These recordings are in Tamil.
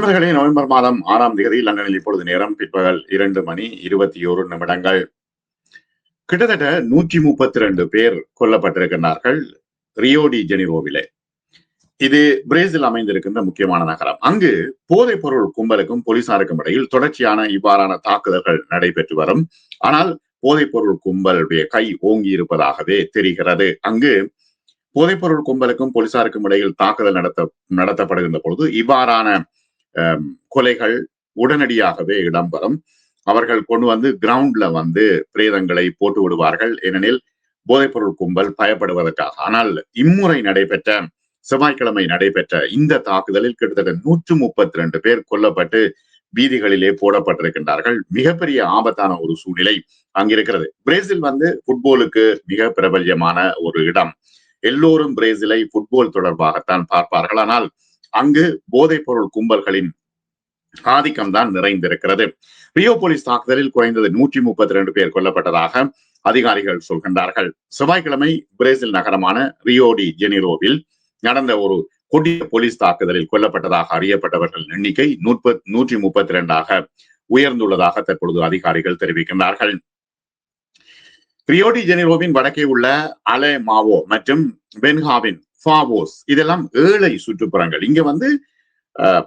நண்பர்களே நவம்பர் மாதம் ஆறாம் தேதி லண்டனில் இப்பொழுது நேரம் பிற்பகல் இரண்டு மணி இருபத்தி ஓரு நிமிடங்கள். கிட்டத்தட்ட நூற்றி முப்பத்தி ரெண்டு பேர் கொல்லப்பட்டிருக்கிறார்கள் ரியோடி ஜெனிரோவிலே. இது பிரேசில் அமைந்திருக்கின்ற முக்கியமான நகரம். அங்கு போதைப் பொருள் கும்பலுக்கும் போலீசாருக்கும் இடையில் தொடர்ச்சியான இவ்வாறான தாக்குதல்கள் நடைபெற்று வரும். ஆனால் போதைப் பொருள் கும்பலுடைய கை ஓங்கி இருப்பதாகவே தெரிகிறது. அங்கு போதைப்பொருள் கும்பலுக்கும் போலீசாருக்கும் இடையில் தாக்குதல் நடத்த நடத்தப்படுகின்ற பொழுது இவ்வாறான கொலைகள் உடனடியாகவே இடம்பெறும். அவர்கள் கொண்டு வந்து கிரவுண்ட்ல வந்து பிரேதங்களை போட்டு விடுவார்கள். ஏனெனில் போதைப்பொருள் கும்பல் பயப்படுவதற்காக. ஆனால் இம்முறை நடைபெற்ற செவ்வாய்க்கிழமை நடைபெற்ற இந்த தாக்குதலில் கிட்டத்தட்ட நூற்று முப்பத்தி ரெண்டு பேர் கொல்லப்பட்டு வீதிகளிலே போடப்பட்டிருக்கின்றார்கள். மிகப்பெரிய ஆபத்தான ஒரு சூழ்நிலை அங்கிருக்கிறது. பிரேசில் வந்து புட்போலுக்கு மிக பிரபல்யமான ஒரு இடம். எல்லோரும் பிரேசிலை புட்போல் தொடர்பாகத்தான் பார்ப்பார்கள். ஆனால் அங்கு போதைப் பொருள் கும்பல்களின் ஆதிக்கம் தான் நிறைந்திருக்கிறது. ரியோ போலீஸ் தாக்குதலில் குறைந்தது நூற்றி முப்பத்தி ரெண்டு பேர் கொல்லப்பட்டதாக அதிகாரிகள் சொல்கின்றார்கள். செவ்வாய்க்கிழமை பிரேசில் நகரமான ரியோடி ஜெனிரோவில் நடந்த ஒரு கொடிய போலீஸ் தாக்குதலில் கொல்லப்பட்டதாக அறியப்பட்டவர்கள் எண்ணிக்கை நூற்பத் நூற்றி முப்பத்தி இரண்டாக உயர்ந்துள்ளதாக தற்பொழுது அதிகாரிகள் தெரிவிக்கின்றார்கள். ரியோடி ஜெனிரோவின் வடக்கே உள்ள அலே மாவோ மற்றும் பென்ஹாவின் ஃபாவோஸ் இதெல்லாம் ஏழை சுற்றுப்புறங்கள். இங்க வந்து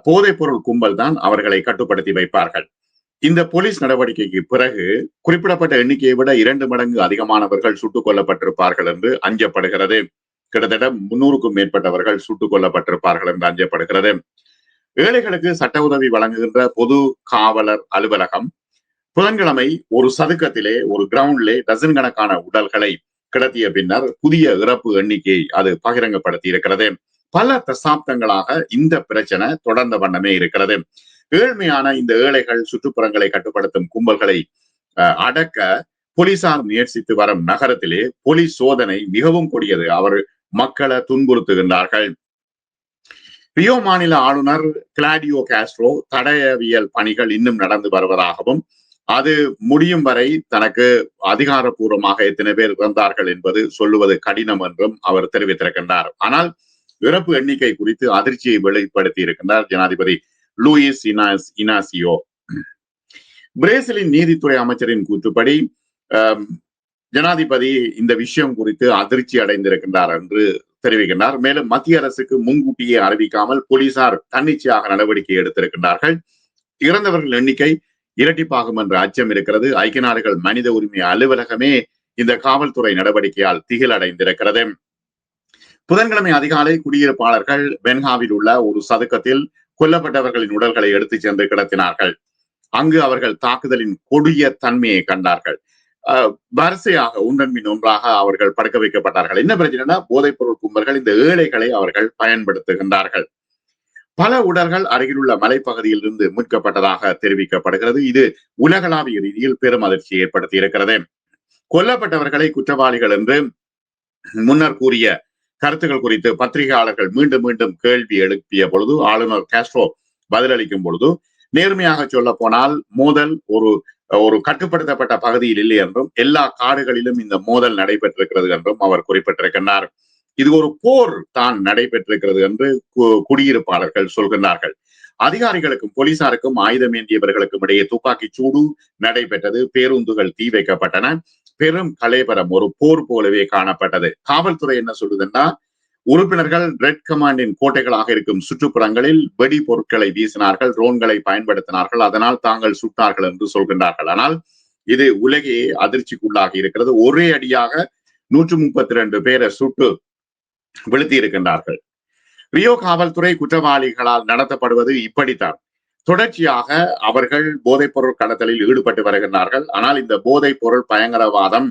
போதைப் பொருள் கும்பல் தான் அவர்களை கட்டுப்படுத்தி வைப்பார்கள். இந்த போலீஸ் நடவடிக்கைக்கு பிறகு குறிப்பிடப்பட்ட எண்ணிக்கையை விட இரண்டு மடங்கு அதிகமானவர்கள் சுட்டுக் கொல்லப்பட்டிருப்பார்கள் என்று அஞ்சப்படுகிறது. கிட்டத்தட்ட முன்னூறுக்கும் மேற்பட்டவர்கள் சுட்டுக் கொல்லப்பட்டிருப்பார்கள் என்று அஞ்சப்படுகிறது. ஏழைகளுக்கு சட்ட உதவி வழங்குகின்ற பொது காவலர் அலுவலகம் புதன்கிழமை ஒரு சதுக்கத்திலே ஒரு கிரவுண்ட்லே டசன் கணக்கான உடல்களை கிடத்திய பின்னர் புதிய இறப்பு எண்ணிக்கையை அது பகிரங்கப்படுத்தி இருக்கிறது பல தசாப்தங்களாக இந்த பிரச்சனை தொடர்ந்த வண்ணமே இருக்கிறது. ஏழ்மையான இந்த ஏழைகள் சுற்றுப்புறங்களை கட்டுப்படுத்தும் கும்பல்களை அடக்க போலீசார் முயற்சித்து வரும் நகரத்திலே போலீஸ் சோதனை மிகவும் கொடியது. அவர் மக்களை துன்புறுத்துகின்றார்கள். ரியோ மாநில ஆளுநர் கிளாடியோ காஸ்ட்ரோ தடயவியல் பணிகள் இன்னும் நடந்து வருவதாகவும் அது முடியும் வரை தனக்கு அதிகாரப்பூர்வமாக எத்தனை பேர் இறந்தார்கள் என்பது சொல்லுவது கடினம் என்றும் அவர் தெரிவித்திருக்கின்றார். ஆனால் இறப்பு எண்ணிக்கை குறித்து அதிர்ச்சியை வெளிப்படுத்தி இருக்கின்றார் ஜனாதிபதி லூயிஸ் இனாஸ் இனாசியோ. பிரேசிலின் நீதித்துறை அமைச்சரின் கூற்றுப்படி ஜனாதிபதி இந்த விஷயம் குறித்து அதிர்ச்சி அடைந்திருக்கின்றார் என்று தெரிவிக்கின்றார். மேலும் மத்திய அரசுக்கு முன்கூட்டியே அறிவிக்காமல் போலீசார் தன்னிச்சையாக நடவடிக்கை எடுத்திருக்கின்றார்கள். இறந்தவர்கள் எண்ணிக்கை இரட்டிப்பாகும் என்ற அச்சம் இருக்கிறது. ஐக்கிய நாடுகள் மனித உரிமை அலுவலகமே இந்த காவல்துறை நடவடிக்கையால் திகில் அடைந்திருக்கிறது புதன்கிழமை அதிகாலை குடியிருப்பாளர்கள் பென்ஹாவில் உள்ள ஒரு சதுக்கத்தில் கொல்லப்பட்டவர்களின் உடல்களை எடுத்துச் சென்று கிடத்தினார்கள். அங்கு அவர்கள் தாக்குதலின் கொடிய தன்மையை கண்டார்கள். வரிசையாக ஒன்றன் மின் ஒன்றாக அவர்கள் படுக்க வைக்கப்பட்டார்கள். என்ன பிரச்சனைனா போதைப் பொருள் கும்பல்கள் இந்த ஏழைகளை அவர்கள் பயன்படுத்துகின்றார்கள். பல உடல்கள் அருகிலுள்ள மலைப்பகுதியில் இருந்து மீட்கப்பட்டதாக தெரிவிக்கப்படுகிறது. இது உலகளாவிய ரீதியில் பெரும் அதிர்ச்சியை ஏற்படுத்தி இருக்கிறது கொல்லப்பட்டவர்களை குற்றவாளிகள் என்று முன்னர் கூறிய கருத்துக்கள் குறித்து பத்திரிகையாளர்கள் மீண்டும் மீண்டும் கேள்வி எழுப்பிய பொழுது ஆளுநர் காஸ்ட்ரோ பதிலளிக்கும் பொழுது நேர்மையாக சொல்ல போனால் மோதல் ஒரு ஒரு கட்டுப்படுத்தப்பட்ட பகுதியில் இல்லை என்றும் எல்லா காடுகளிலும் இந்த மோதல் நடைபெற்றிருக்கிறது என்றும் அவர் குறிப்பிட்டிருக்கின்றார். இது ஒரு போர் தான் நடைபெற்றிருக்கிறது என்று குடியிருப்பாளர்கள் சொல்கின்றார்கள். அதிகாரிகளுக்கும் போலீசாருக்கும் ஆயுதம் ஏந்தியவர்களுக்கும் இடையே துப்பாக்கி சூடு நடைபெற்றது. பேருந்துகள் தீ வைக்கப்பட்டன. பெரும் கலைபரம் ஒரு போர் போலவே காணப்பட்டது. காவல்துறை என்ன சொல்லுதுன்னா உறுப்பினர்கள் ரெட் கமாண்டின் கோட்டைகளாக இருக்கும் சுற்றுப்புறங்களில் வெடி பொருட்களை வீசினார்கள் ட்ரோன்களை பயன்படுத்தினார்கள் அதனால் தாங்கள் சுட்டார்கள் என்று சொல்கின்றார்கள். ஆனால் இது உலகையே அதிர்ச்சிக்குள்ளாகி இருக்கிறது. ஒரே அடியாக நூற்று முப்பத்தி ரெண்டு பேரை சுட்டு வீழ்த்தியிருக்கின்றார்கள். ரியோ காவல்துறை குற்றவாளிகளால் நடத்தப்படுவது இப்படித்தான். தொடர்ச்சியாக அவர்கள் போதைப் பொருள் கடத்தலில் ஈடுபட்டு வருகின்றார்கள். ஆனால் இந்த போதைப் பொருள் பயங்கரவாதம்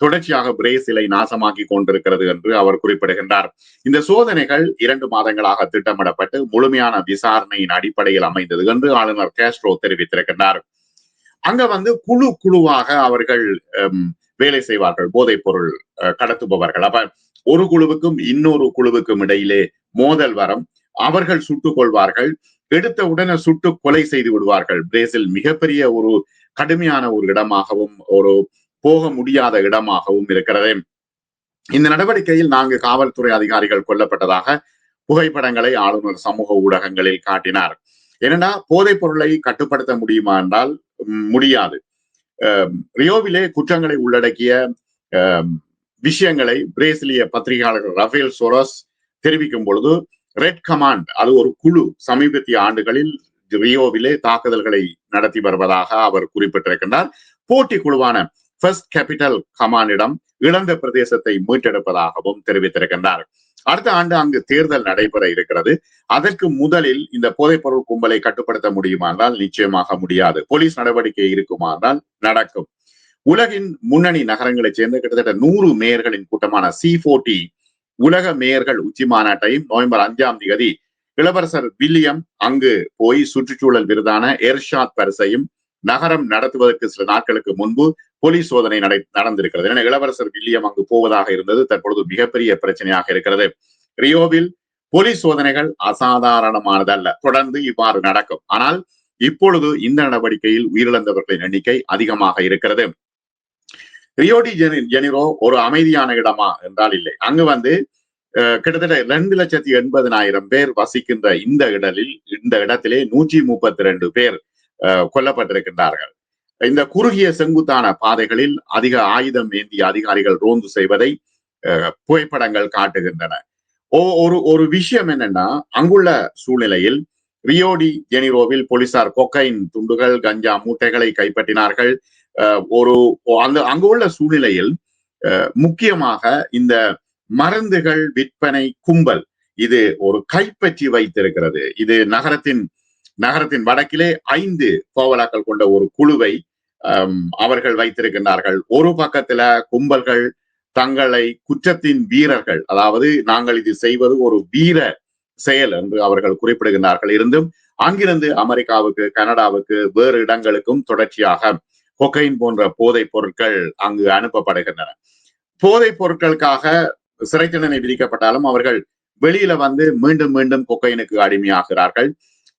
தொடர்ச்சியாக பிரேசிலை நாசமாக்கி கொண்டிருக்கிறது என்று அவர் குறிப்பிடுகின்றார். இந்த சோதனைகள் இரண்டு மாதங்களாக திட்டமிடப்பட்டு முழுமையான விசாரணையின் அடிப்படையில் அமைந்தது என்று ஆளுநர் கேஸ்ட்ரோ தெரிவித்திருக்கின்றார். அங்க வந்து குழு குழுவாக அவர்கள் வேலை செய்வார்கள். போதைப் பொருள் கடத்துபவர்கள். அப்ப ஒரு குழுவுக்கும் இன்னொரு குழுவுக்கும் இடையிலே மோதல் வரும். அவர்கள் சுட்டுக் கொள்வார்கள். எடுத்த உடனே சுட்டு கொலை செய்து விடுவார்கள். பிரேசில் மிகப்பெரிய ஒரு கடுமையான ஒரு இடமாகவும் ஒரு போக முடியாத இடமாகவும் இருக்கிறது. இந்த நடவடிக்கையில் நான்கு காவல்துறை அதிகாரிகள் கொல்லப்பட்டதாக புகைப்படங்களை ஆளுநர் சமூக ஊடகங்களில் காட்டினார். ஏன்னா போதைப் பொருளை கட்டுப்படுத்த முடியுமா என்றால் முடியாது. ரியோவிலே குற்றங்களை உள்ளடக்கிய விஷயங்களை பிரேசிலிய பத்திரிகையாளர் ரஃபேல் சோரஸ் தெரிவிக்கும் பொழுது ரெட் கமாண்ட் அது ஒரு குழு சமீபத்திய ஆண்டுகளில் ரியோவிலே தாக்குதல்களை நடத்தி வருவதாக அவர் குறிப்பிட்டிருக்கின்றார். போட்டி குழுவான ஃபர்ஸ்ட் கேபிட்டல் கமானிடம் இழந்த பிரதேசத்தை மீட்டெடுப்பதாகவும் தெரிவித்திருக்கின்றார். அடுத்த ஆண்டு அங்கு தேர்தல் நடைபெற இருக்கிறது. அதற்கு முதலில் இந்த போதைப்பொருள் கும்பலை கட்டுப்படுத்த முடியுமா என்றால் நிச்சயமாக முடியாது. போலீஸ் நடவடிக்கை இருக்குமானால் நடக்கும். உலகின் முன்னணி நகரங்களைச் சேர்ந்த கிட்டத்தட்ட நூறு மேயர்களின் கூட்டமான சி போர்டி உலக மேயர்கள் உச்சி மாநாட்டையும் நவம்பர் அஞ்சாம் தேதி இளவரசர் வில்லியம் அங்கு போய் சுற்றுச்சூழல் விருதான எர்ஷாத் பரிசையும் நகரம் நடத்துவதற்கு சில நாட்களுக்கு முன்பு போலீஸ் சோதனை நடை நடந்திருக்கிறது. என இளவரசர் வில்லியம் அங்கு போவதாக இருந்தது தற்பொழுது மிகப்பெரிய பிரச்சனையாக இருக்கிறது. ரியோவில் போலீஸ் சோதனைகள் அசாதாரணமானதல்ல. தொடர்ந்து இவ்வாறு நடக்கும். ஆனால் இப்பொழுது இந்த நடவடிக்கையில் உயிரிழந்தவர்களின் எண்ணிக்கை அதிகமாக இருக்கிறது. ரியோடி ஜெனிரோ ஒரு அமைதியான இடமா என்றால் இல்லை. அங்கு வந்து கிட்டத்தட்ட ரெண்டு லட்சத்தி எண்பதனாயிரம் பேர் வசிக்கின்ற இந்த இடலில் இந்த இடத்திலே நூற்றி முப்பத்தி ரெண்டு பேர் கொல்லப்பட்டிருக்கின்றார்கள். இந்த குறுகிய செங்குத்தான பாதைகளில் அதிக ஆயுதம் ஏந்திய அதிகாரிகள் ரோந்து செய்வதை புகைப்படங்கள் காட்டுகின்றன. ஓ ஒரு ஒரு விஷயம் என்னன்னா அங்குள்ள சூழ்நிலையில் ரியோடி ஜெனிரோவில் போலீசார் கொக்கைன் துண்டுகள் கஞ்சா மூட்டைகளை கைப்பற்றினார்கள். ஒரு அந்த அங்கு உள்ள சூழ்நிலையில் முக்கியமாக இந்த மருந்துகள் விற்பனை கும்பல் இது ஒரு கைப்பற்றி வைத்திருக்கிறது. இது நகரத்தின் நகரத்தின் வடக்கிலே ஐந்து கோவலாக்கள் கொண்ட ஒரு குழுவை அவர்கள் வைத்திருக்கின்றார்கள். ஒரு பக்கத்துல கும்பல்கள் தங்களை குற்றத்தின் வீரர்கள் அதாவது நாங்கள் இது செய்வது ஒரு வீர செயல் என்று அவர்கள் குறிப்பிடுகின்றார்கள். இருந்தும் அங்கிருந்து அமெரிக்காவுக்கு கனடாவுக்கு வேறு இடங்களுக்கும் தொடர்ச்சியாக கொக்கைன் போன்ற போதைப் பொருட்கள் அங்கு அனுப்பப்படுகின்றன. போதைப் பொருட்களுக்காக சிறை தண்டனை விதிக்கப்பட்டாலும் அவர்கள் வெளியில வந்து மீண்டும் மீண்டும் கொக்கைனுக்கு அடிமையாகிறார்கள்.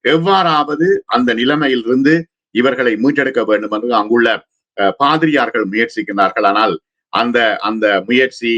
எவ்வாறாவது அந்த நிலைமையிலிருந்து இவர்களை மீட்டெடுக்க வேண்டும் என்று அங்குள்ள பாதிரியார்கள் முயற்சிக்கின்றார்கள். ஆனால் அந்த அந்த முயற்சி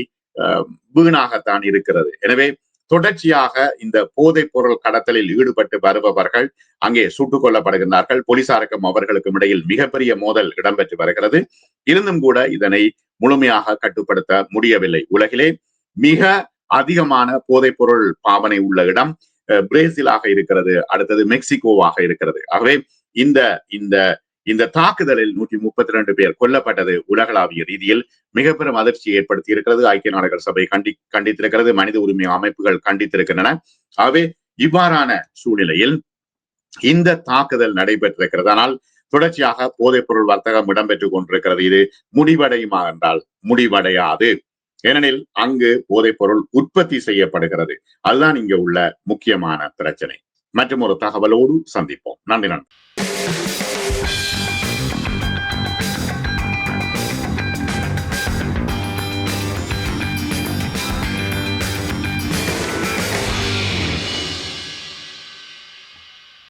வீணாகத்தான் இருக்கிறது. எனவே தொடர்ச்சியாக இந்த போதைப் பொருள் கடத்தலில் ஈடுபட்டு வருபவர்கள் அங்கே சுட்டுக் கொல்லப்படுகின்றார்கள். போலீசாருக்கும் அவர்களுக்கும் இடையில் மிகப்பெரிய மோதல் இடம்பெற்று வருகிறது. இருந்தும் கூட இதனை முழுமையாக கட்டுப்படுத்த முடியவில்லை. உலகிலே மிக அதிகமான போதைப் பொருள் பாவனை உள்ள இடம் பிரேசிலாக இருக்கிறது அடுத்தது மெக்சிகோவாக இருக்கிறது. ஆகவே இந்த இந்த இந்த தாக்குதலில் நூற்றி முப்பத்தி ரெண்டு பேர் கொல்லப்பட்டது உலகளாவிய ரீதியில் மிக பெரும் அதிர்ச்சி ஏற்படுத்தி இருக்கிறது ஐக்கிய நாடுகள் சபை கண்டி கண்டித்திருக்கிறது. மனித உரிமை அமைப்புகள் கண்டித்திருக்கின்றன. ஆகவே இவ்வாறான சூழ்நிலையில் இந்த தாக்குதல் நடைபெற்றிருக்கிறது. ஆனால் தொடர்ச்சியாக போதைப் பொருள் வர்த்தகம் இடம்பெற்றுக் கொண்டிருக்கிறது. இது முடிவடையுமா என்றால் முடிவடையாது. ஏனெனில் அங்கு போதைப் பொருள் உற்பத்தி செய்யப்படுகிறது. அதுதான் இங்க உள்ள முக்கியமான பிரச்சனை. மற்றும் ஒரு தகவலோடு சந்திப்போம். நன்றி நன்றி.